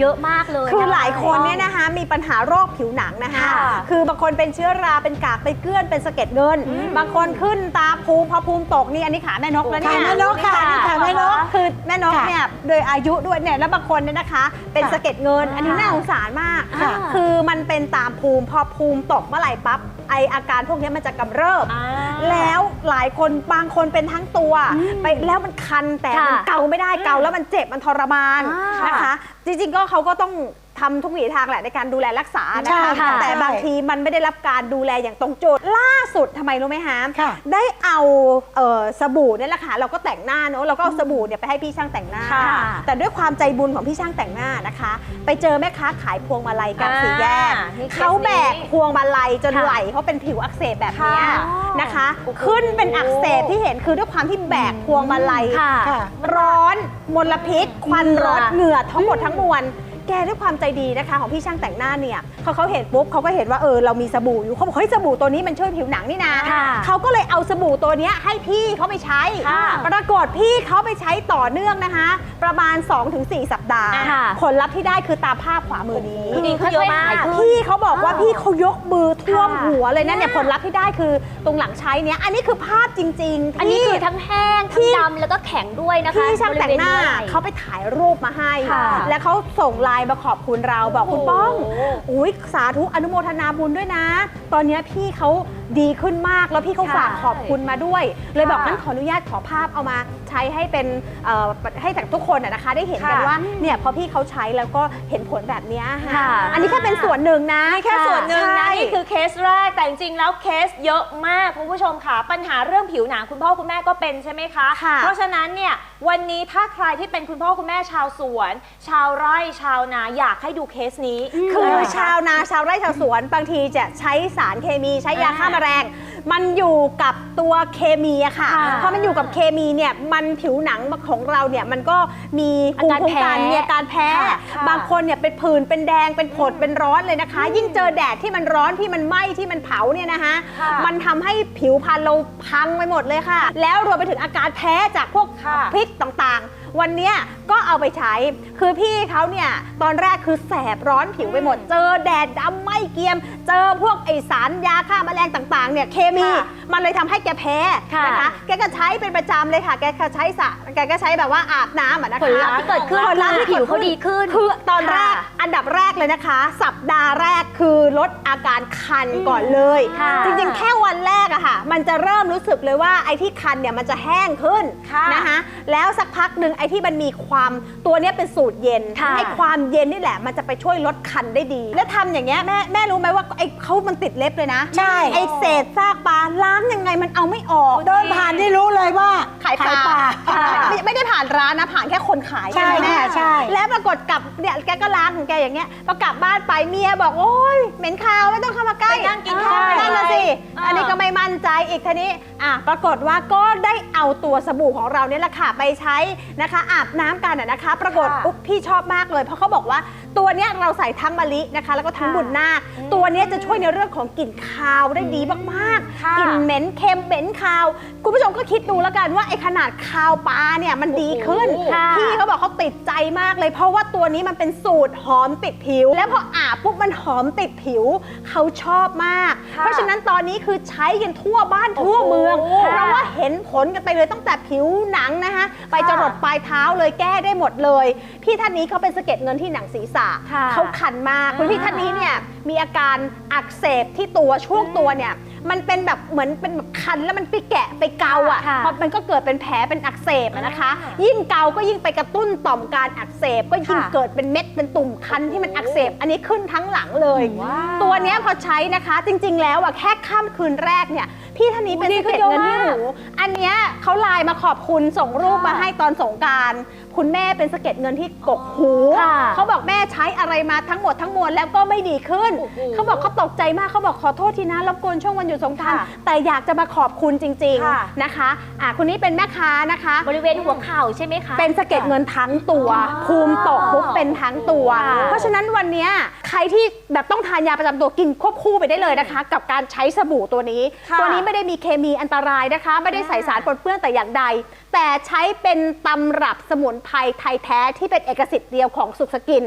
เยอะมากเลยคือหลายคนเนี่ยนะคะมีปัญหาโรคผิวหนังนะคะ ค่ะคือบางคนเป็นเชื้อราเป็นกากเป็นเกลื่อนเป็นสะเก็ดเงิน บางคนขึ้นตาภูมิพอภูมิตกนี่อันนี้ขาแม่นกแล้วเนี่ยขาแม่นกค่ะนี่ขาแม่นกคือแม่นกค่ะเนี่ยโดยอายุด้วยเนี่ยแล้วบางคนเนี่ยนะคะ เป็นค่ะสะเก็ดเงิน อันนี้น่าสงสารมากค่ะ คือมันเป็นตามภูมิพอภูมิตกเมื่อไหร่ปั๊บไออาการพวกนี้มันจะกำเริบ อ่า แล้วหลายคนบางคนเป็นทั้งตัว ไปแล้วมันคันแต่มันค่ะเกาไม่ได้เกาแล้วมันเจ็บมันทรมานอ่านนะคะ จริงๆก็เขาก็ต้อง ทำทุกวิถีทางแหละในการดูแลรักษานะใช่คะค่ะแต่ใช่บางทีมันไม่ได้รับการดูแลอย่างตรงจุดล่าสุดทำไมรู้ไหมฮะค่ะ ได้เอาเอ่อสบู่เนี่ยแหละค่ะเราก็แต่งหน้าเนอะเราก็เอาสบู่เนี่ยไปให้พี่ช่างแต่งหน้า ค่ะแต่ด้วยความใจบุญของพี่ช่างแต่งหน้านะคะ ไปเจอแม่ค้าขายพวงมาลัยกลางสี่แยกอ่านี่เคสนี้เขาแบกพวงมาลัยจนค่ะไหล่เขาเป็นผิวอักเสบแบบเนี้ยค่ะนะคะ โอ้โห ขึ้นเป็นอักเสบที่เห็นคือด้วยความที่แบกพวงมาลัย ค่ะ ค่ะ ร้อน มลพิษ ควันรถ เหงื่อเหงื่อทั้งหมดทั้งมวล แกด้วยความใจดีนะคะ ของพี่ช่างแต่งหน้าเนี่ยเขาเขาเห็นปุ๊บเขาก็เห็นว่าเออเรามีสบู่อยู่เขาบอกเฮ้ยสบู่ตัวนี้มันช่วยผิวหนังนี่นะค่ะเขาก็เลยเอาสบู่ตัวเนี้ยให้พี่เขาไปใช้ ค่ะปรากฏพี่เขาไปใช้ต่อเนื่องนะคะ ประมาณ 2-4 สัปดาห์ ค่ะ ผลลัพธ์ที่ได้คือตามภาพขวามือนี้ คือดีขึ้นเยอะมาก พี่เขาบอกว่าอ่าพี่เขายกมือท่วมค่ะ หัวเลยนะเนี่ยเนี่ยผลลัพธ์ที่ได้คือตรงหลังใช้เนี้ยอันนี้คือภาพจริงๆอันนี้ที่ คือทั้งแห้ง ทั้งดำแล้วก็แข็งด้วยนะคะพี่ช่างแต่งหน้าบริวณไหล่เขาไปถ่ายรูปมาให้ ค่ะแล้วเขาส่งไลน์มาขอบคุณเราบอกคุณป้องโอ้โหอุ้ยสาธุอนุโมทนาบุญด้วยนะ ตอนเนี้ยพี่เขาดีขึ้นมากแล้วพี่เขาใช่ฝากขอบคุณมาด้วย เลยบอกค่ะงั้นขออนุญาตขอภาพเอามาใช้ให้เป็นเอ่อให้จากทุกคนอะนะคะได้เห็นกันค่ะว่าเนี่ยพอพี่เขาใช้แล้วก็เห็นผลแบบเนี้ยค่ะค่ะ อันนี้แค่เป็นส่วนหนึ่งนะแค่ส่วนหนึ่งนะใช่นี่คือเคสแรกแต่จริงๆแล้วเคสเยอะมากคุณผู้ชมค่ะ ปัญหาเรื่องผิวหนังคุณพ่อคุณแม่ก็เป็นใช่ไหมคะค่ะเพราะฉะนั้นเนี่ยวันนี้ถ้าใครที่เป็นคุณพ่อคุณแม่ชาวสวน ชาวไร่ชาวนาอยากให้ดูเคสนี้ คืออะไระชาวนาชาวไร่ชาวสวนบางทีจะใช้สารเคมีใช้ยาฆ่าแมลง มันอยู่กับตัวเคมีอะค่ะค่ะพอมันอยู่กับเคมีเนี่ยมันผิวหนังของเราเนี่ยมันก็มีภูมิคุ้มกันอาการแพ้มีอาการแพ้ ค่ะค่ะ บางคนเนี่ยเป็นผื่นเป็นแดงเป็นผดเป็นร้อนเลยนะคะ ยิ่งเจอแดดที่มันร้อนที่มันไหม้ที่มันเผาเนี่ยนะคะ ค่ะมันทำให้ผิวพรรณเราพังไปหมดเลยค่ะ แล้วรวมไปถึงอาการแพ้จากพวกค่ะพิษต่างๆ วันเนี้ยก็เอาไปใช้ คือพี่เขาเนี่ยตอนแรกคือแสบร้อนผิวไปหมด เจอแดดดำไหม่เกรียม เจอพวกไอสารยาฆ่าแมลงต่างๆเนี่ยเคมีค่ะมันเลยทำให้แกแพ้ค่ะนะคะ แกก็ใช้เป็นประจำเลยค่ะ แกก็ใช้สระแกก็ใช้แบบว่าอาบน้ำอะนะคะผลลัพธ์ที่เกิดขึ้นผลลัพธ์คือที่ผิวเขาดีขึ้นคือตอนแรกค่ะอันดับแรกเลยนะคะ สัปดาห์แรกคือลดอาการคันก่อนเลย ค่ะจริงๆ แค่วันแรกอะค่ะ มันจะเริ่มรู้สึกเลยว่าไอ้ที่คันเนี่ยมันจะแห้งขึ้นค่ะนะคะแล้วสักพักหนึ่งไอ้ที่มันมีความตัวเนี้ยเป็นสูตรเย็นค่ะไอ้ความเย็นนี่แหละ มันจะไปช่วยลดคันได้ดี แล้วทำอย่างเงี้ยแม่แม่รู้ไหมว่าไอ้เขามันติดเล็บเลยนะใช่ ไอ้เศษซากปลาล้างยังไงมันเอาไม่ออก เดินผ่านที่รู้เลยว่าขายปลาปลาไม่ไม่ได้ผ่านร้านนะผ่านแค่คนขายใช่ไหมแม่ใช่ แล้วปรากฏกลับเนี่ยแกก็ล้างของแกอย่างเงี้ยพอกลับบ้านไปเมียบอกโอ๊ยเหม็นคาวไม่ต้องเข้ามาใกล้ไปนั่งกินข้าวนั่นน่ะสิอ่าอันนี้ก็ไม่มั่นใจอีกทีนี้ อะปรากฏว่าก็ได้เอาตัวสบู่ของเราเนี่ยแหละค่ะไปใช้นะคะ อาบน้ำกันอะนะคะ ปรากฏค่ะอุ๊บพี่ชอบมากเลย เพราะเขาบอกว่าตัวเนี้ยเราใส่ทั้งมะลินะคะ แล้วก็ทั้งค่ะบุญนาคตัวเนี้ยจะช่วยในเรื่องของกลิ่นคาวได้ดีมากๆค่ะกลิ่นเหม็นเค็มเหม็นคาว คุณผู้ชมก็คิดดูแล้วกันว่าไอ้ขนาดคาวปลาเนี่ยมันดีขึ้นโอ้โหค่ะ พี่ เขาบอกเขาติดใจมากเลย เพราะว่าตัวนี้มันเป็นสูตรหอมติดผิว แล้วพออาบปุ๊บมันหอมติดผิว เขาชอบมาก ค่ะเพราะฉะนั้นตอนนี้คือใช้กันทั่วบ้านทั่วเมืองโอ้โหเพราะว่าเห็นผลกันไปเลยตั้งแต่ผิวหนังนะคะไปจรดปลายเท้าเลยแก้ได้หมดเลย พี่ท่านนี้เขาเป็นสะเก็ดเงินที่หนังศีรษะค่ะเขาคันมากคุณพี่ท่านนี้เนี่ยมีอาการอักเสบที่ตัวช่วงตัวเนี่ย มันเป็นแบบเหมือนเป็นแบบคันแล้วมันไปแกะไปเกาอะค่ะพอมันก็เกิดเป็นแผลเป็นอักเสบอะนะคะ อ่ายิ่งเกาก็ยิ่งไปกระตุ้นต่อมการอักเสบก็ยิ่งค่ะเกิดเป็นเม็ดเป็นตุ่มคันที่มันอักเสบ อันนี้ขึ้นทั้งหลังเลย ว้าวตัวเนี้ยพอใช้นะคะ จริง ๆ แล้วอะแค่ข้ามคืนแรกเนี่ยพี่ท่านนี้เป็นดีสะขึ้นเก็ดเยอะเงินที่มากหูอันเนี้ยเขาไลน์มาขอบคุณส่งรูปค่ะมาให้ตอนสงกราร คุณแม่เป็นสะเก็ดเงินที่กกหู ค่ะเขาบอกแม่ใช้อะไรมาทั้งหมดทั้งมวลแล้วก็ไม่ดีขึ้น โอ้โหเขาบอกเขาตกใจมากเขาบอกขอโทษทีนะรบกวนช่วงวันหยุดสงกรานต์ค่ะแต่อยากจะมาขอบคุณจริงค่ะๆนะคะอะคุณนี้เป็นแม่ค้านะคะ บริเวณหัวเข่าใช่ไหมคะ เป็นสะเก็ดเงินทั้งตัวภูมิตกปุ๊บเป็นทั้งตัวค่ะเพราะฉะนั้นวันเนี้ยใครที่แบบต้องทานยาประจำตัวกินควบคู่ไปได้เลยนะคะ กับการใช้สบู่ตัวนี้ค่ะตัวนี้ไม่ได้มีเคมีอันตรายนะคะ ไม่ได้ใส่สารปนเปื้อนแต่อย่างใด แต่ใช้เป็นตำรับสมุนไพรไทยแท้ที่เป็นเอกสิทธิ์เดียวของสุขสกิน